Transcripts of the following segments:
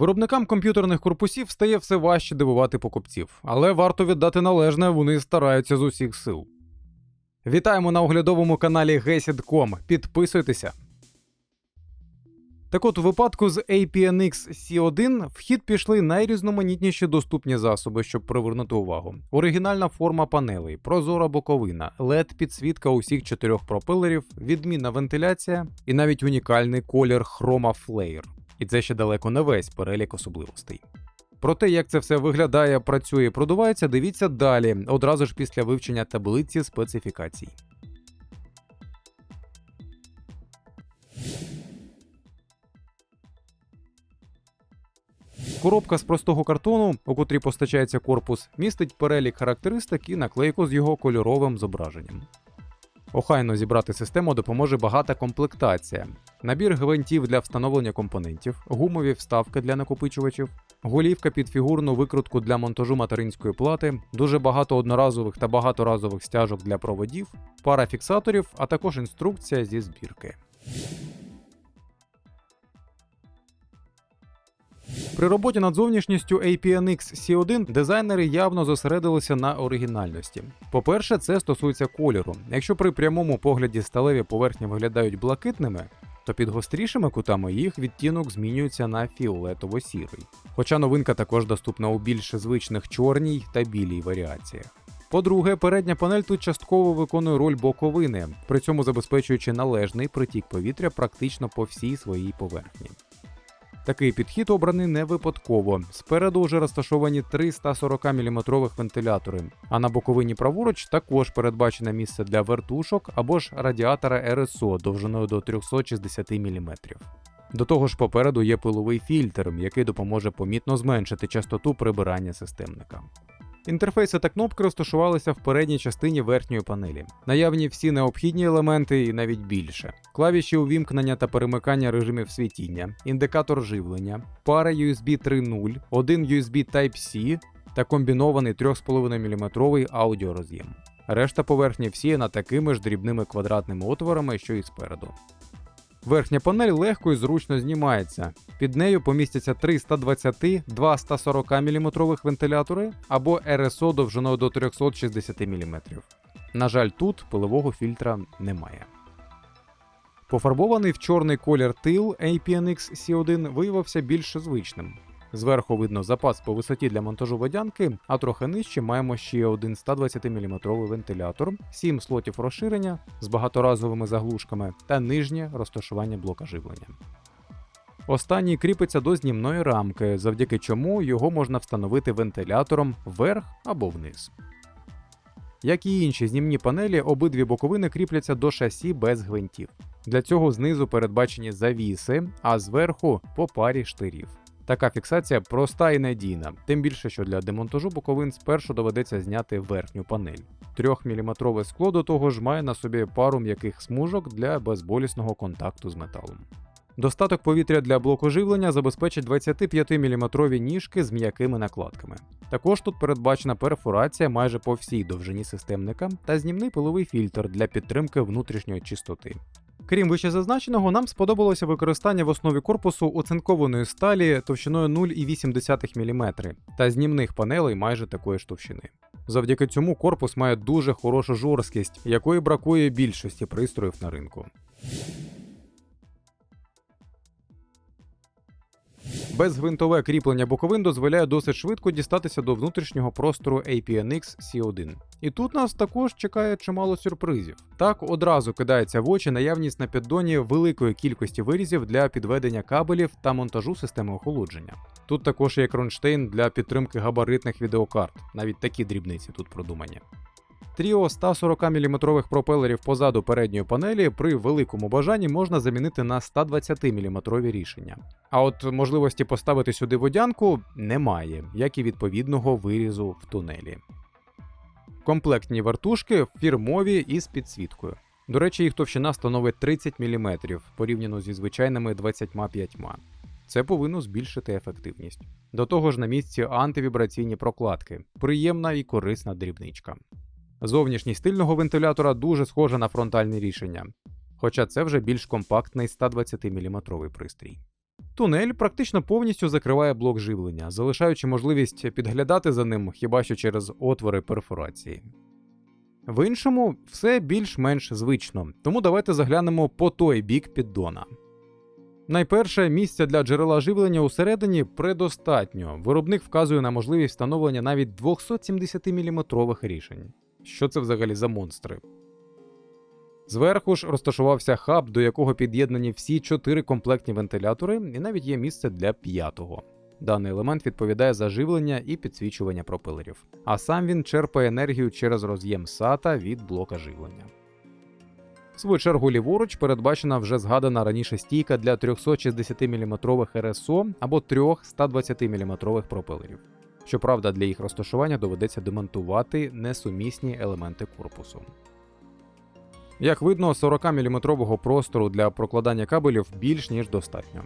Виробникам комп'ютерних корпусів стає все важче дивувати покупців, але варто віддати належне, вони стараються з усіх сил. Вітаємо на оглядовому каналі Gesid.com. Підписуйтеся. Так от, у випадку з APNX C1 в хід пішли найрізноманітніші доступні засоби, щоб привернути увагу. Оригінальна форма панелей, прозора боковина, led підсвітка усіх чотирьох пропелерів, відмінна вентиляція і навіть унікальний колір Chroma Flare. І це ще далеко не весь перелік особливостей. Про те, як це все виглядає, працює і продувається, дивіться далі, одразу ж після вивчення таблиці специфікацій. Коробка з простого картону, у котрій постачається корпус, містить перелік характеристик і наклейку з його кольоровим зображенням. Охайно зібрати систему допоможе багата комплектація, набір гвинтів для встановлення компонентів, гумові вставки для накопичувачів, голівка під фігурну викрутку для монтажу материнської плати, дуже багато одноразових та багаторазових стяжок для проводів, пара фіксаторів, а також інструкція зі збірки. При роботі над зовнішністю APNX C1 дизайнери явно зосередилися на оригінальності. По-перше, це стосується кольору. Якщо при прямому погляді сталеві поверхні виглядають блакитними, то під гострішими кутами їх відтінок змінюється на фіолетово-сірий. Хоча новинка також доступна у більш звичних чорній та білій варіаціях. По-друге, передня панель тут частково виконує роль боковини, при цьому забезпечуючи належний притік повітря практично по всій своїй поверхні. Такий підхід обраний не випадково. Спереду вже розташовані три 140 мм вентилятори, а на боковині праворуч також передбачене місце для вертушок або ж радіатора РСО довжиною до 360 мм. До того ж, попереду є пиловий фільтр, який допоможе помітно зменшити частоту прибирання системника. Інтерфейси та кнопки розташувалися в передній частині верхньої панелі. Наявні всі необхідні елементи і навіть більше: клавіші увімкнення та перемикання режимів світіння, індикатор живлення, пара USB 3.0, один USB Type-C та комбінований 3,5 мм аудіороз'єм. Решта поверхні всіяна такими ж дрібними квадратними отворами, що і спереду. Верхня панель легко і зручно знімається. Під нею помістяться три 120, два 140 мм вентилятори або РСО довжиною до 360 мм. На жаль, тут пилового фільтра немає. Пофарбований в чорний колір тил APNX C1 виявився більш звичним. Зверху видно запас по висоті для монтажу водянки, а трохи нижче маємо ще один 120 мм вентилятор, 7 слотів розширення з багаторазовими заглушками та нижнє розташування блока живлення. Останній кріпиться до знімної рамки, завдяки чому його можна встановити вентилятором вверх або вниз. Як і інші знімні панелі, обидві боковини кріпляться до шасі без гвинтів. Для цього знизу передбачені завіси, а зверху по парі штирів. Така фіксація проста і надійна, тим більше, що для демонтажу боковин спершу доведеться зняти верхню панель. 3-мм скло до того ж має на собі пару м'яких смужок для безболісного контакту з металом. Достаток повітря для блоку живлення забезпечить 25-мм ніжки з м'якими накладками. Також тут передбачена перфорація майже по всій довжині системника та знімний пиловий фільтр для підтримки внутрішньої чистоти. Крім вищезазначеного, нам сподобалося використання в основі корпусу оцинкованої сталі товщиною 0,8 мм та знімних панелей майже такої ж товщини. Завдяки цьому корпус має дуже хорошу жорсткість, якої бракує більшості пристроїв на ринку. Безгвинтове кріплення боковин дозволяє досить швидко дістатися до внутрішнього простору APNX C1. І тут нас також чекає чимало сюрпризів. Так одразу кидається в очі наявність на піддоні великої кількості вирізів для підведення кабелів та монтажу системи охолодження. Тут також є кронштейн для підтримки габаритних відеокарт, навіть такі дрібниці тут продумані. Тріо 140 мм пропелерів позаду передньої панелі при великому бажанні можна замінити на 120 мм рішення. А от можливості поставити сюди водянку немає, як і відповідного вирізу в тунелі. Комплектні вертушки фірмові і з підсвіткою. До речі, їх товщина становить 30 мм порівняно зі звичайними 25 Це повинно збільшити ефективність. До того ж, на місці антивібраційні прокладки, приємна і корисна дрібничка. Зовнішність стильного вентилятора дуже схожа на фронтальне рішення, хоча це вже більш компактний 120 мм пристрій. Тунель практично повністю закриває блок живлення, залишаючи можливість підглядати за ним хіба що через отвори перфорації. В іншому все більш-менш звично, тому давайте заглянемо по той бік піддона. Найперше, місця для джерела живлення усередині предостатньо. Виробник вказує на можливість встановлення навіть 270 мм рішень. Що це взагалі за монстри? Зверху ж розташувався хаб, до якого під'єднані всі чотири комплектні вентилятори, і навіть є місце для п'ятого. Даний елемент відповідає за живлення і підсвічування пропелерів, а сам він черпає енергію через роз'єм SATA від блока живлення. В свою чергу ліворуч передбачена вже згадана раніше стійка для 360 мм РСО або трьох 120 мм пропелерів. Щоправда, для їх розташування доведеться демонтувати несумісні елементи корпусу. Як видно, 40-мм простору для прокладання кабелів більш ніж достатньо.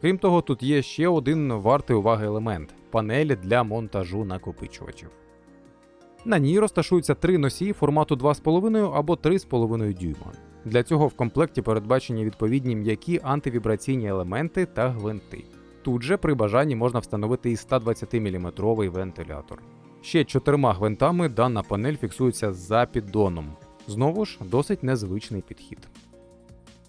Крім того, тут є ще один вартий уваги елемент панель для монтажу накопичувачів. На ній розташуються три носії формату 2,5 або 3,5 дюйма. Для цього в комплекті передбачені відповідні м'які антивібраційні елементи та гвинти. Тут же при бажанні можна встановити і 120 мм вентилятор. Ще чотирма гвинтами дана панель фіксується за піддоном. Знову ж досить незвичний підхід.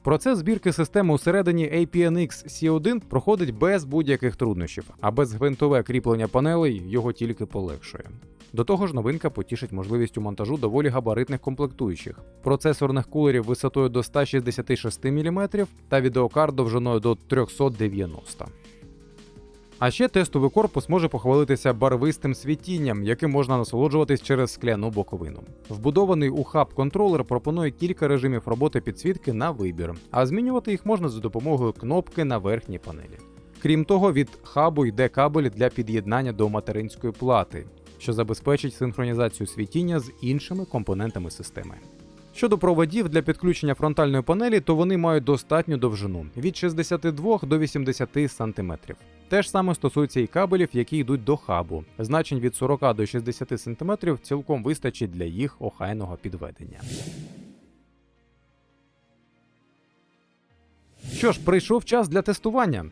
Процес збірки системи усередині APNX C1 проходить без будь-яких труднощів, а безгвинтове кріплення панелей його тільки полегшує. До того ж, новинка потішить можливістю монтажу доволі габаритних комплектуючих, процесорних кулерів висотою до 166 мм та відеокарт довжиною до 390 а ще тестовий корпус може похвалитися барвистим світінням, яким можна насолоджуватись через скляну боковину. Вбудований у хаб контролер пропонує кілька режимів роботи підсвітки на вибір, а змінювати їх можна за допомогою кнопки на верхній панелі. Крім того, від хабу йде кабель для під'єднання до материнської плати, що забезпечить синхронізацію світіння з іншими компонентами системи. Щодо проводів для підключення фронтальної панелі, то вони мають достатню довжину від 62 до 80 см. Те ж саме стосується і кабелів, які йдуть до хабу. Значень від 40 до 60 см цілком вистачить для їх охайного підведення. Що ж, прийшов час для тестування.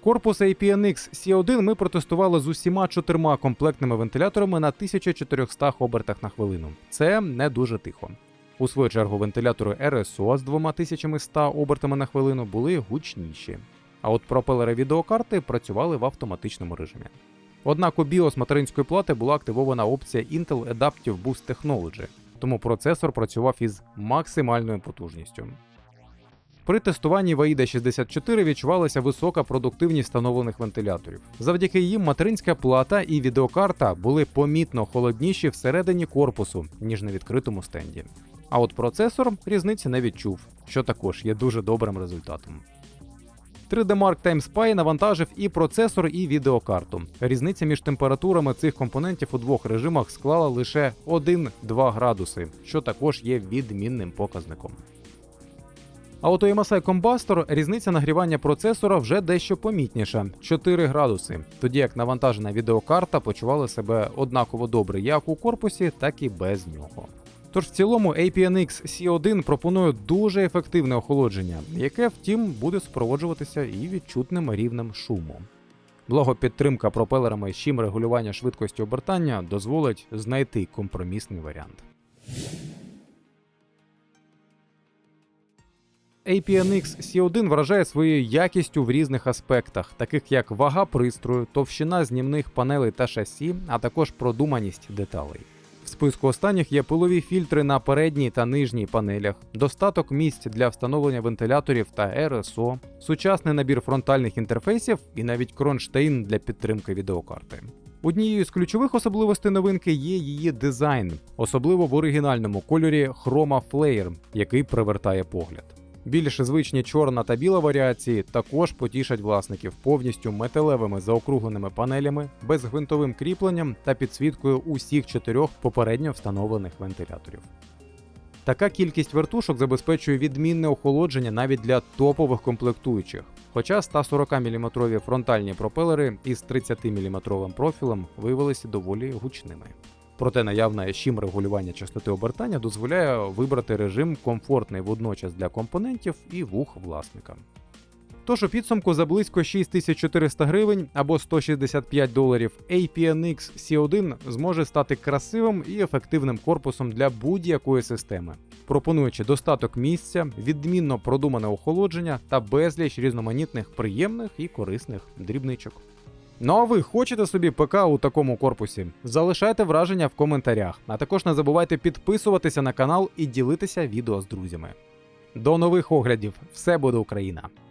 Корпус APNX C1 ми протестували з усіма чотирма комплектними вентиляторами на 1400 обертах на хвилину. Це не дуже тихо. У свою чергу вентилятори RSO з 2100 обертами на хвилину були гучніші. А от пропелери відеокарти працювали в автоматичному режимі. Однак у BIOS материнської плати була активована опція Intel Adaptive Boost Technology, тому процесор працював із максимальною потужністю. При тестуванні Vaida 64 відчувалася висока продуктивність встановлених вентиляторів. Завдяки їм материнська плата і відеокарта були помітно холодніші всередині корпусу, ніж на відкритому стенді. А от процесор різниці не відчув, що також є дуже добрим результатом. 3D Mark Time Spy навантажив і процесор, і відеокарту. Різниця між температурами цих компонентів у двох режимах склала лише 1-2 градуси, що також є відмінним показником. А от у MSI Combustor різниця нагрівання процесора вже дещо помітніша 4 градуси, тоді як навантажена відеокарта почувала себе однаково добре як у корпусі, так і без нього. Тож в цілому APNX C1 пропонує дуже ефективне охолодження, яке, втім, буде супроводжуватися і відчутним рівнем шуму. Благо підтримка пропелерами з чим регулювання швидкості обертання дозволить знайти компромісний варіант. APNX C1 вражає своєю якістю в різних аспектах, таких як вага пристрою, товщина знімних панелей та шасі, а також продуманість деталей. В списку останніх є пилові фільтри на передній та нижній панелях, достаток місць для встановлення вентиляторів та РСО, сучасний набір фронтальних інтерфейсів і навіть кронштейн для підтримки відеокарти. Однією з ключових особливостей новинки є її дизайн, особливо в оригінальному кольорі Chroma Flare, який привертає погляд. Більш звичні чорна та біла варіації також потішать власників повністю металевими заокругленими панелями, безгвинтовим кріпленням та підсвіткою усіх чотирьох попередньо встановлених вентиляторів. Така кількість вертушок забезпечує відмінне охолодження навіть для топових комплектуючих, хоча 140-мм фронтальні пропелери із 30-мм профілем виявилися доволі гучними. Проте наявне щим регулювання частоти обертання дозволяє вибрати режим комфортний водночас для компонентів і вух власника. Тож у підсумку за близько 6400 гривень або 165 доларів APNX C1 зможе стати красивим і ефективним корпусом для будь-якої системи, пропонуючи достаток місця, відмінно продумане охолодження та безліч різноманітних приємних і корисних дрібничок. Ну а ви хочете собі ПК у такому корпусі? Залишайте враження в коментарях, а також не забувайте підписуватися на канал і ділитися відео з друзями. До нових оглядів! Все буде Україна!